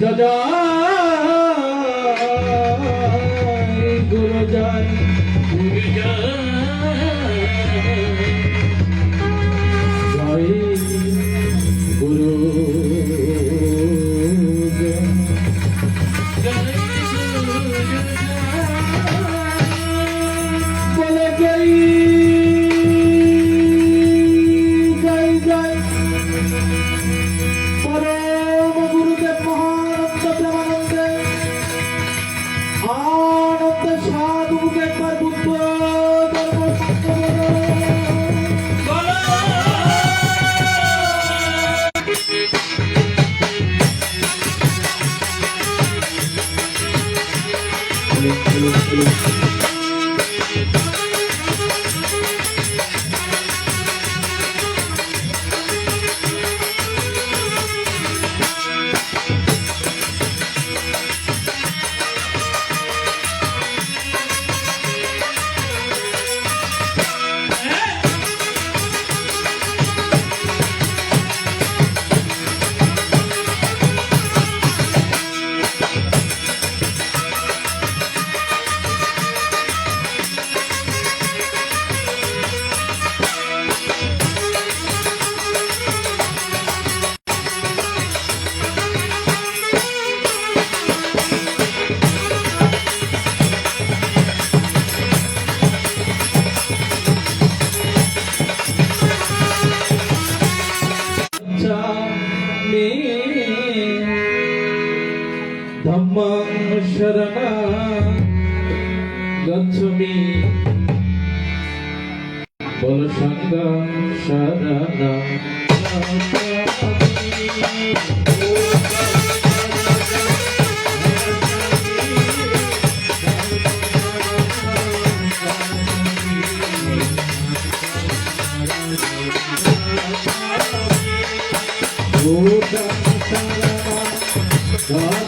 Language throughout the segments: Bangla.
যা শরণা গচ্ছমি বল সঙ্গ শরণা Oh, God.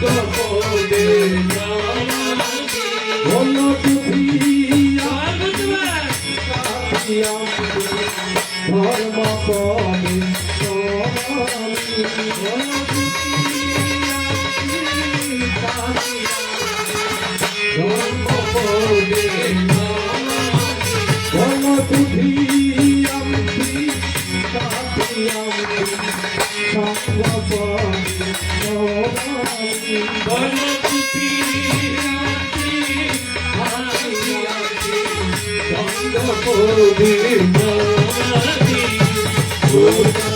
go, go. Oh,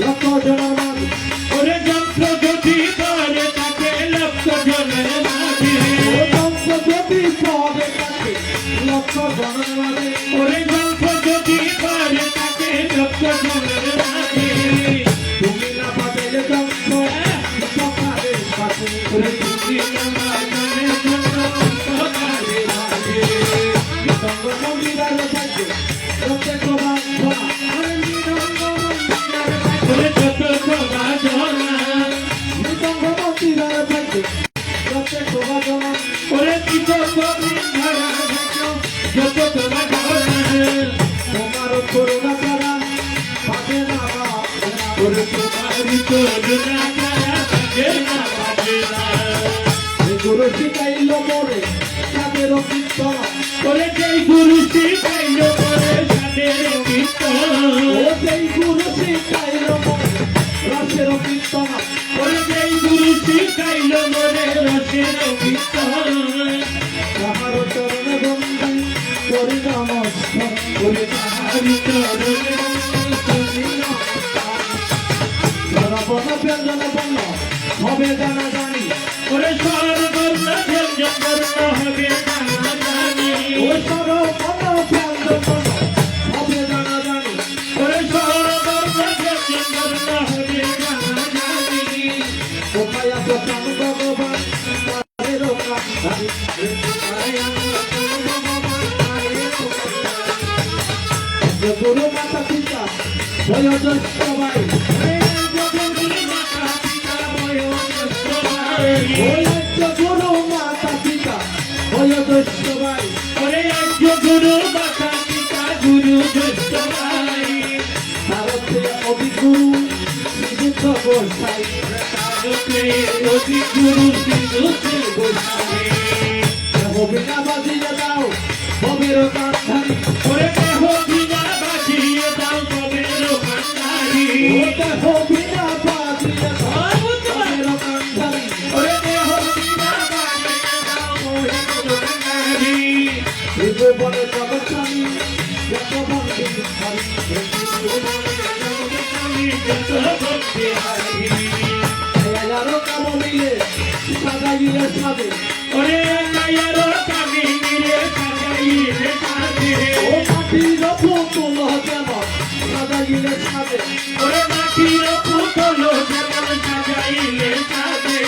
লক্ষ জনমান ওরে যন্ত্র যদি করে তাকে লক্ষ জনের লক্ষ করুণা করা পাবে না ওরে তোমারি করুণা ছাড়া থাকে না পাবে না গুরু শিখাইল মোরে তাদের কীর্তন ওরে যেই গুরু শিখাইল করে সাদের ও কীর্তন যেই গুরু শিখাইল মোরে রসের কীর্তন ওরে যেই গুরু শিখাইল মনে রসের কীর্তন হবে জানা জানি ব্যঞ্জন বর্ণ হবে জানা হবিনা বাজিয়ে দাও ভবের কান্ধারি ওতে হবিনা বাজিয়ে দাও ভবের কান্ধারি হৃদয় বলে জগৎস্বামী যত ভক্তি হাজারো কাম মিলে সাজাইলে সাজে ওরে কায়ারো কামি মিলে সাজাইলে সাজে। ও মাটির পুতুল যেন সাজাইলে সাজে ওরে মাটির পুতুল যেমন সাজাইলে সাজে।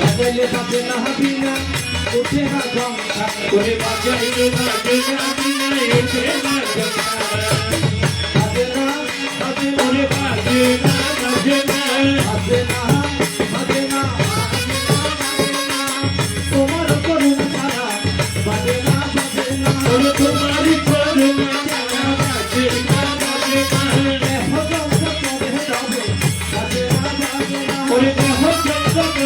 বাজাইলে বাজে না উঠে না বাজে না গঙ্গা ওরে বাজাইলে বাজে উঠে না বাজে না বাজে না ওরে বাজে না বাজে না বাজে না